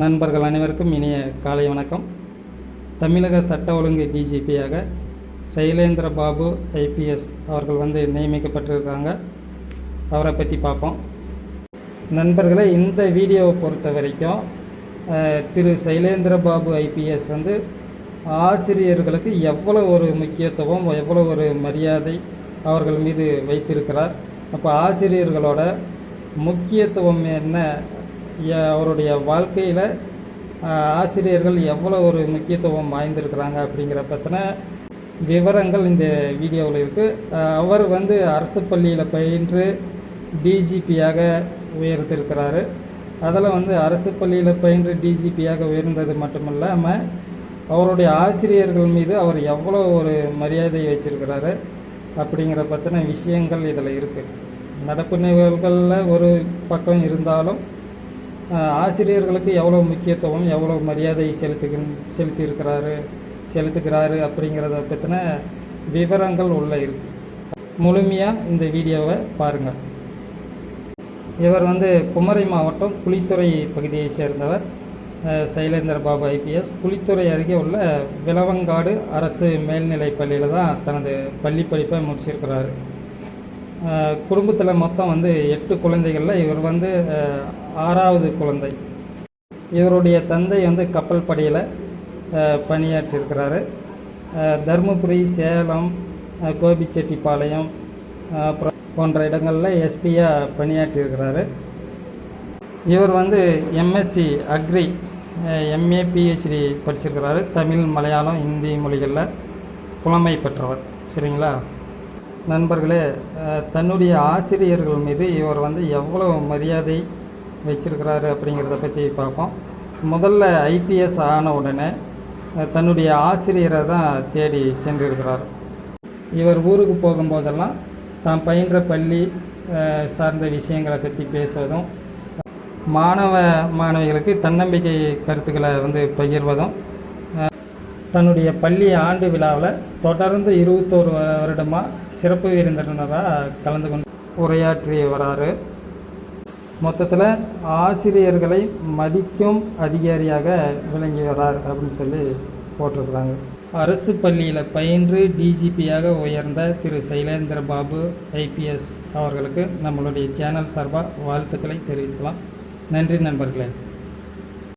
நண்பர்கள் அனைவருக்கும் இனிய காலை வணக்கம். தமிழக சட்ட ஒழுங்கு டிஜிபியாக சைலேந்திர பாபு ஐபிஎஸ் அவர்கள் வந்து நியமிக்கப்பட்டிருக்காங்க. அவரை பற்றி பார்ப்போம். நண்பர்களை இந்த வீடியோவை பொறுத்த வரைக்கும் திரு சைலேந்திர பாபு ஐபிஎஸ் வந்து ஆசிரியர்களுக்கு எவ்வளோ ஒரு முக்கியத்துவம் எவ்வளோ ஒரு மரியாதை அவர்கள் மீது வைத்திருக்கிறார். அப்போ ஆசிரியர்களோட முக்கியத்துவம் என்ன அவருடைய வாழ்க்கையில் ஆசிரியர்கள் எவ்வளோ ஒரு முக்கியத்துவம் வாய்ந்திருக்கிறாங்க அப்படிங்கிற பற்றின விவரங்கள் இந்த வீடியோவில் இருக்குது அவர் வந்து அரசு பள்ளியில் பயின்று டிஜிபியாக உயர்ந்திருக்கிறாரு. அதில் வந்து அரசு பள்ளியில் பயின்று டிஜிபியாக உயர்ந்தது மட்டுமல்லாமல் அவருடைய ஆசிரியர்கள் மீது அவர் எவ்வளோ ஒரு மரியாதை வச்சிருக்கிறாரு அப்படிங்கிற பற்றின விஷயங்கள் இதில் இருக்குது நடப்பு நிகழ்வுகளில் ஒரு பக்கம் இருந்தாலும் ஆசிரியர்களுக்கு எவ்வளோ முக்கியத்துவம் எவ்வளோ மரியாதை செலுத்துக செலுத்தியிருக்கிறாரு செலுத்துகிறாரு அப்படிங்கிறத பற்றின விவரங்கள் உள்ள இருக்கு முழுமையாக இந்த வீடியோவை பாருங்கள் இவர் வந்து குமரி மாவட்டம் குளித்துறை பகுதியை சேர்ந்தவர். சைலேந்திர பாபு ஐபிஎஸ். குளித்துறை அருகே உள்ள விலவங்காடு அரசு மேல்நிலைப் பள்ளியில் தான் தனது பள்ளி படிப்பை முடிச்சிருக்கிறாரு. குடும்பத்தில் மொத்தம் வந்து எட்டு குழந்தைகளில் இவர் வந்து ஆறாவது குழந்தை. இவருடைய தந்தை வந்து கப்பல் படையில் பணியாற்றியிருக்கிறாரு. தருமபுரி சேலம் கோபிச்செட்டிப்பாளையம் அப்புறம் போன்ற இடங்களில் எஸ்பியாக பணியாற்றியிருக்கிறாரு. இவர் வந்து எம்எஸ்சி அக்ரி எம்ஏ பிஹெச்டி படிச்சிருக்கிறாரு. தமிழ் மலையாளம் இந்தி மொழிகளில் புலமை பெற்றவர். சரிங்களா? நண்பர்களே தன்னுடைய ஆசிரியர்கள் மீது இவர் வந்து எவ்வளோ மரியாதை வச்சிருக்கிறாரு அப்படிங்கிறத பற்றி பார்ப்போம். முதல்ல ஐபிஎஸ் ஆன உடனே தன்னுடைய ஆசிரியரை தான் தேடி சென்றிருக்கிறார். இவர் ஊருக்கு போகும்போதெல்லாம் தான் பயின்ற பள்ளி சார்ந்த விஷயங்களை பற்றி பேசுவதும் மாணவ மாணவிகளுக்கு தன்னம்பிக்கை கருத்துக்களை வந்து பகிர்வதும் தன்னுடைய பள்ளி ஆண்டு விழாவில் தொடர்ந்து இருபத்தோரு வருடமாக சிறப்பு விருந்தினராக கலந்து கொண்டு உரையாற்றி வராரு. மொத்தத்தில் ஆசிரியர்களை மதிக்கும் அதிகாரியாக விளங்கி வரார் அப்படின்னு சொல்லி போட்டிருக்கிறாங்க. அரசு பள்ளியில் பயின்று டிஜிபியாக உயர்ந்த திரு சைலேந்திர பாபு ஐபிஎஸ் அவர்களுக்கு நம்மளுடைய சேனல் சார்பாக வாழ்த்துக்களை தெரிவிக்கலாம் நன்றி நண்பர்களே.